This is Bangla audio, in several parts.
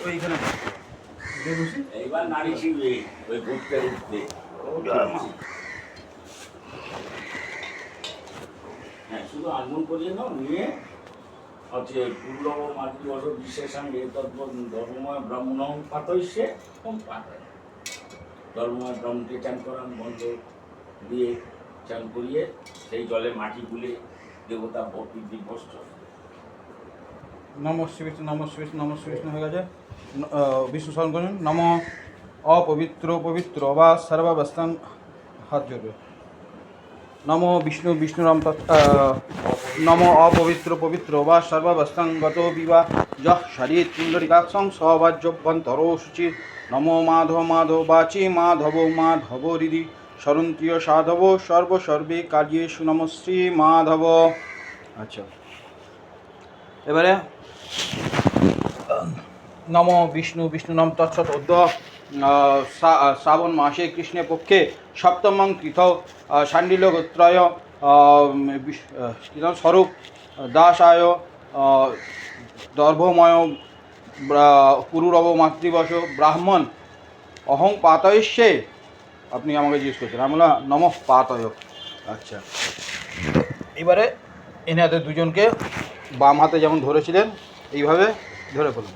ওইখানে দেখুছি এইবার নারী শিখবে ওই ঘুরতে হ্যাঁ শুধু আগমন করিয়ে নাও নিয়ে হচ্ছে ধর্মময় ব্রাহ্মণ ধর্মময় ব্রাহ্মণকে চান করান বন্ধ দিয়ে চান করিয়ে সেই জলে মাটি গুলে দেবতা ভক্তি দিবস্ত নম শ্রী বিষ্ণু নম শ্রী বিষ্ণু নম শ্রী বিষ্ণু হয়ে গেছে। বিষ্ণু স্মরণ করুন। নম অপবিত্র, পবিত্র বা সর্বাবস্থান হাত জড়বে নম বিষ্ণু বিষ্ণু রাম নম অপবিত্র, পবিত্র বা সর্বাবস্থান গত বিবা যহ শরীর পুণ্ডরিকাক্ষং সবাজ্যভ্যন্তরো শুচি। নম মাধব মাধব বাচি মাধব মাধব হৃদি সরন্তীয় সাধব সর্বসর্বে কার্যেষু নম শ্রী মাধব। আচ্ছা। এবারে নম বিষ্ণু বিষ্ণু নাম শ্রা- আহ, শ্রাবণ মাসে কৃষ্ণের পক্ষে সপ্তমং কৃত সাণ্ডিল্য গোত্রয় স্বরূপ দাসায় দর্ভময় পুরুরব মাতৃবশ ব্রাহ্মণ অহং পাতয়স্যে আপনি আমাকে জিজ্ঞেস করছেন আমি বললাম নম পাতয়। আচ্ছা। এবারে এনাদের দুজনকে বাম হাতে যেমন ধরেছিলেন এইভাবে ধরে ফেলুন।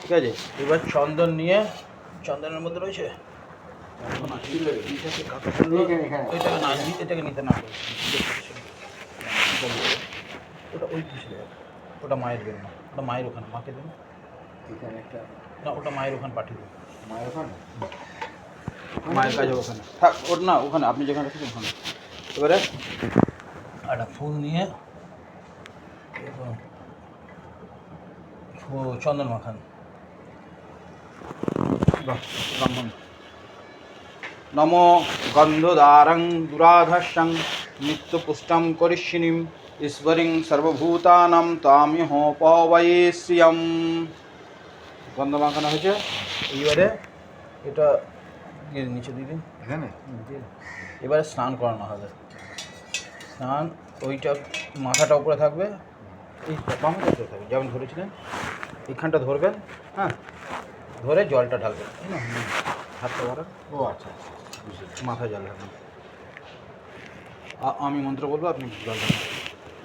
ঠিক আছে? এবার চন্দন নিয়ে চন্দনের মধ্যে রয়েছে। এটাকে নিতে না ওটা ওই পিছনে ওটা মায়ের দেবেন না ওটা মায়ের ওখানে মাকে দেবেন। না ওটা মায়ের ওখানে পাঠিয়ে দেবেন। মায়ের ওখানে মায়ের কাছে ওখানে। থাক ওর না ওখানে আপনি যেখানে রেখেছেন ওখানে। এবারে? একটা ফুল নিয়ে চন্দন মাখান। নম গন্ধদারং দুরাধস্যং নিত্যপুষ্টম করিষ্যিনীম ঈশ্বরীং সর্বভূতানাম তামিহ পবয়েশ্রিয়ম। গন্ধ মাখানো হয়েছে? এইবারে এটা নিচে দিয়ে দিন। এখানে। এবারে স্নান করানো হবে। স্নান ওইটা মাথাটা উপরে থাকবে। এই বামাটা থাকবে যেমন ধরেছিলেন। এইখানটা ধরবেন হ্যাঁ? ধরে জলটা ঢালবেন। তাই না হাতটা ভরা ও আচ্ছা আচ্ছা বুঝলি মাথায় জল ঢালবেন। আমি মন্ত্র বলব আপনি জল ঢালবেন।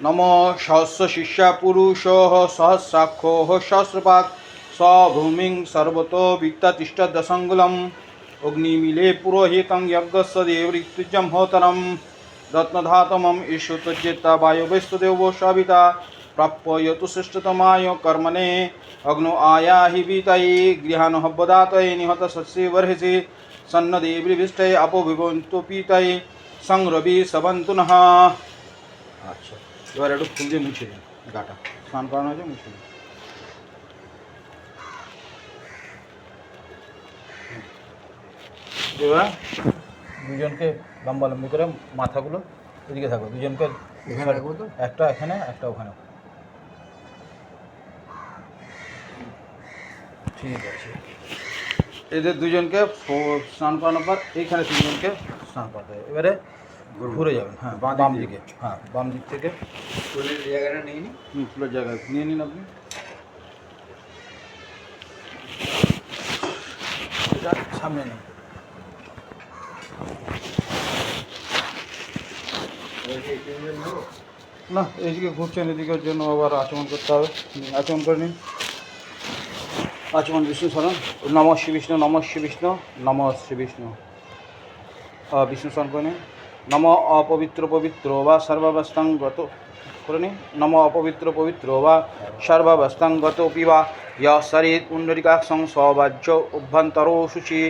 নম সহস্র শিষ্যা পুরুষ সহস্রাক্ষ সহস্রপাত স্বভূমিং সর্বতো বিত্তাতিষ্ঠ দশঙ্গুলম অগ্নিমিলে পুরোহিতং যজ্ঞস্য দেবৃত্যুজম হোতরম। রত্নধাতমম তজ্জেতা বায়ুবৈস্তদেব সবিতা প্রাপ্যয়তু শ্রেষ্ঠতমায় কর্মণে অগ্নো আয়াহি বিতাই গৃহান হব্বদাতয়ে নিহত শস্যে বর্হিষি সন্নদেবৃভিষ্টে আপো বিভন্তু পিতাই সংরবি সবন্তু নঃ আচ্ছা এবার একটু ফুল দিয়ে মুছে দিন গাটা স্নান করানো হয়েছে মুছে দিন এবার দুজনকে লম্বালম্বি করে মাথাগুলো এদিকে থাকো দুজনকে এখানে রাখব তো? একটা এখানে একটা ওখানে ঠিক আছে। এদের দুজনকে স্নান করানোর পর এইখানে তিনজনকে স্নান করাতে হবে। এবারে ঘুরে যাবেন হ্যাঁ বাম দিকে। হ্যাঁ বাম দিক থেকে। ফুলের জায়গাটা নেই নি। হুম ফুলের জায়গায় নিয়ে নিন আপনি। এটা সামনে নেই না এইদিকে ঘুরছেন এদিকের জন্য আবার আচমন করতে হবে। আচমন করে নিন। আচমন বিষ্ণু স্মরণ। নম শ্রী বিষ্ণু, নম শ্রী বিষ্ণু, নম শ্রী বিষ্ণু। বিষ্ণু স্মরণ করে নিন নম অপবিত্র পবিত্র বা সর্বাবস্থাং গত, করে নিন নম অপবিত্র পবিত্র বা সর্বাবস্থাং গতপি বা য় শরীর পুণ্ডরিকাক্ষং স্ববাজ্য অভ্যন্তরো শুচি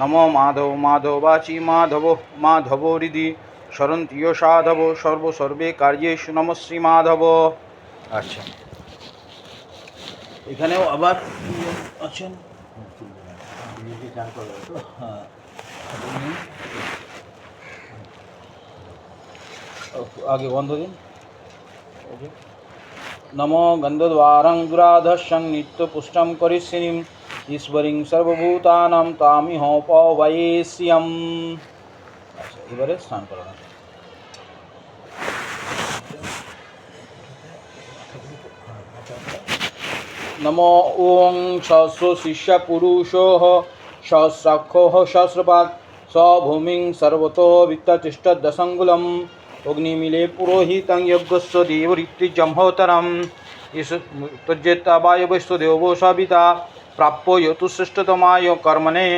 নম মাধব মাধব বাচি, মাধব মাধব হৃদি। স্মরন্তীয় সাধব সর্বসর্বে কার্যেষু। নম শ্রী মাধব। আচ্ছা। এখানেও আবার দুজন আছেন? নিজে চান করবে তো হ্যাঁ আপনি আগে বন্ধ দিন ওকে নম গন্ধদ্বারং দুরাধস্যং নিত্যপুষ্টম করিষ্যিনীম ঈশ্বরীং নমো ওং সহস্র শিষ্য পুরুষো সহস্রাক্ষো সহস্রপাত স্বভূমিং সর্বত বিত্তচিষ্টদশঙ্গুলম অগ্নিমিলে পুরোহিতং যজ্ঞস্ব দেবরিত্রিজম্হোতরম তুজ্যেতা বায়বস্ব দেবো সবিতা প্রাপ্য যতুশ্রেষ্ঠতমায় কর্মণে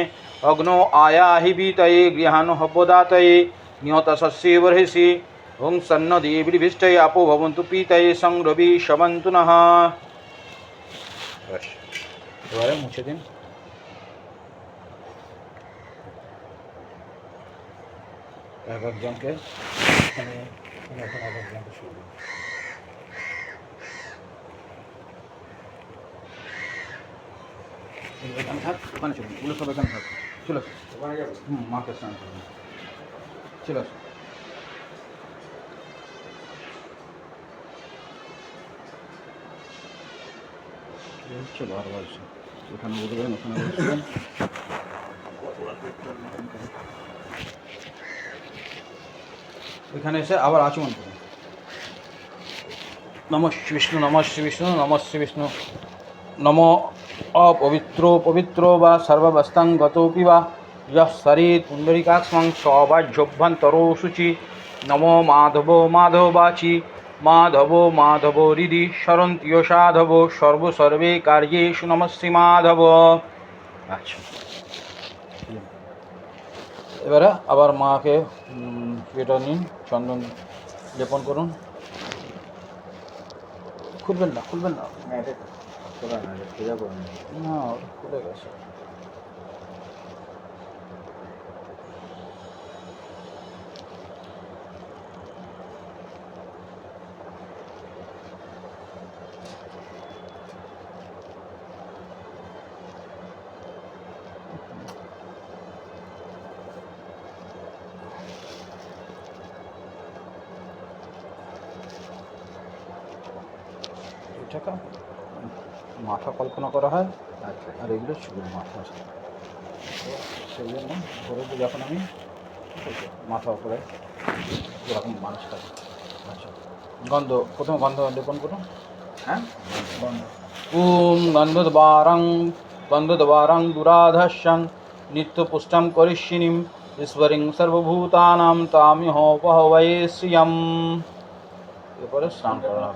অগ্নো আয়াহি বীতয়ে গৃহাণ হপদাতয়ে নিহত শস্যে বর্ষি ওং সন্ন দেবীভীষ্টয়ে আপো ভবন্তু পীতয়ে সংরবি শবন্তু নহ Başla. Duvara muça değil mi? Ben bakacağım ki. Hani, hani bakacağım bir şey oluyor. এখানে থাক ওখানে চলে ওগুলো সব এখানে থাক চলে হুম মাকে স্নান করবে চলে আসো আর বলছি এখানে বলবেন ওখানে বলছিলেন এখানে এসে আবার আচমন করুন। নম শ্রী বিষ্ণু, নম শ্রী বিষ্ণু, নম শ্রী বিষ্ণু। নম অপবিত্র, পবিত্র বা সর্ববস্তাঙ্গতোপি বা। যः সরিৎ পুণ্ডরিকাক্ষং সবাহ্যভ্যন্তরো শুচি নমো মাধব মাধব বাচি মাধব মাধব হৃদি সরন্তীয় সাধব সর্বসর্বে কার্যেষু নমশ্রী মাধব। আচ্ছা। এবারে আবার মাকে এটা নিন চন্দন লেপন করুন। খুলবেন না খুলবেন না। নিই। না খুলে গেছে। এটাকে মাথা কল্পনা করা হয় আর এগুলো চুল মাথা সেই জন্য দিই যখন আমি মাথা উপরে এরকম মানুষ থাকে আচ্ছা গন্ধ, প্রথমে গন্ধ লেপন করুন। হ্যাঁ? গন্ধ। ওম গন্ধদ্বারং গন্ধদ্বারং দুরাধস্যং নিত্যপুষ্টম করিষ্যিনীম, ঈশ্বরিং সর্বভূতানাম তামিহ বহবৈ শ্রিয়ম। এরপরে স্নান করা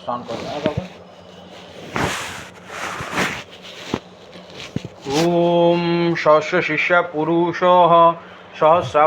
স্নান করা ॐ सहस्रशिष्य पुरुषः सहस्र